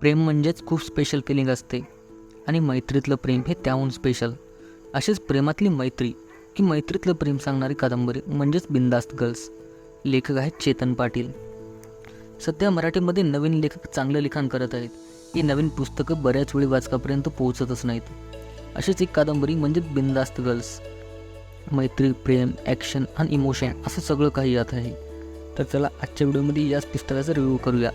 प्रेम म्हणजेच खूप special feeling असते. आणि मैत्रीतलं प्रेम हे त्याहून स्पेशल अशीच प्रेमातली मैत्री की मैत्रीतलं प्रेम सांगणारी कादंबरी म्हणजेच बिंदास्त गर्ल्स लेखक आहेत चेतन पाटील. सध्या मराठीमध्ये नवीन लेखक चांगलं लिखाण करत आहेत. ही नवीन पुस्तकं बऱ्याच वेळी वाचकापर्यंत पोहोचतच नाहीत. अशीच एक कादंबरी म्हणजे बिंदास्त गर्ल्स मैत्री प्रेम ॲक्शन आणि इमोशन असं सगळं काही यात आहे. तर चला आजच्या व्हिडिओमध्ये याच पुस्तकाचा रिव्ह्यू करूया.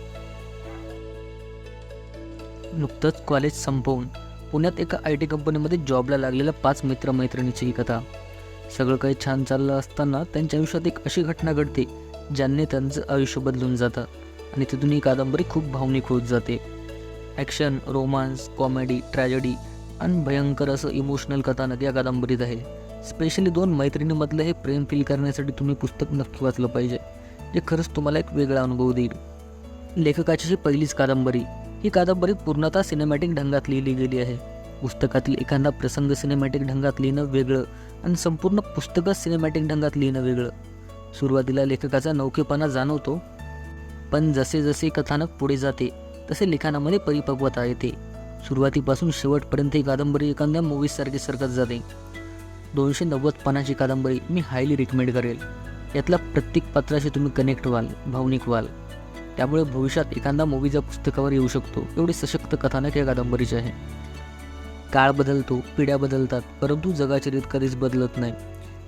नुकतंच कॉलेज संपवून पुण्यात एका आय टी कंपनीमध्ये जॉबला लागलेल्या पाच मित्रमैत्रिणीची ही कथा. सगळं काही छान चाललं असताना त्यांच्या आयुष्यात एक अशी घटना घडते ज्याने त्यांचं आयुष्य बदलून जातं आणि तिथून ही कादंबरी खूप भावनिक होत जाते. ॲक्शन रोमांस कॉमेडी ट्रॅजेडी आणि भयंकर असं इमोशनल कथानक या कादंबरीत आहे. स्पेशली दोन मैत्रिणीमधलं हे प्रेम फील करण्यासाठी तुम्ही पुस्तक नक्की वाचलं पाहिजे जे खरंच तुम्हाला एक वेगळा अनुभव देईल. लेखकाची ही पहिलीच कादंबरी ही कादंबरी पूर्णतः सिनेमॅटिक ढंगात लिहिली गेली आहे. पुस्तकातील एखादा प्रसंग सिनेमॅटिक ढंगात लिहिणं वेगळं आणि संपूर्ण पुस्तकच सिनेमॅटिक ढंगात लिहिणं वेगळं. सुरुवातीला लेखकाचा नौकेपणा जाणवतो पण जसे जसे कथानक पुढे जाते तसे लिखाणामध्ये परिपक्वता येते. सुरुवातीपासून शेवटपर्यंत ही कादंबरी एखाद्या मूवीजसारखी सरकत जाते. दोनशे नव्वद पानाची कादंबरी मी हायली रिकमेंड करेल. यातल्या प्रत्येक पात्राशी तुम्ही कनेक्ट व्हाल भावनिक व्हाल. त्यामुळे भविष्यात एखादा मूवीच्या पुस्तकावर येऊ शकतो एवढी सशक्त कथानक या कादंबरीचे आहे. काळ बदलतो पिढ्या बदलतात परंतु जगाची रीत कधीच बदलत नाही.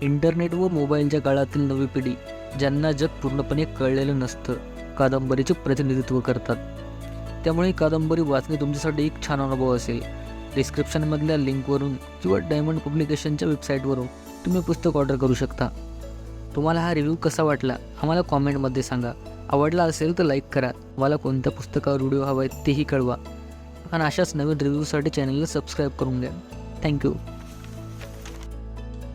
इंटरनेट व मोबाईलच्या काळातील नवी पिढी ज्यांना जग पूर्णपणे कळलेलं नसतं कादंबरीचे प्रतिनिधित्व करतात. त्यामुळे कादंबरी वाचणे तुमच्यासाठी एक छान अनुभव असेल. डिस्क्रिप्शनमधल्या लिंकवरून किंवा डायमंड पब्लिकेशनच्या वेबसाईटवरून तुम्ही पुस्तक ऑर्डर करू शकता. तुम्हाला हा रिव्ह्यू कसा वाटला आम्हाला कॉमेंटमध्ये सांगा. आवडला असेल तर लाईक करा. मला कोणत्या पुस्तकावर व्हिडिओ हवा आहे तेही कळवा. आणि अशाच नवीन रिव्ह्यूसाठी चॅनलला सबस्क्राईब करून घ्या. थँक्यू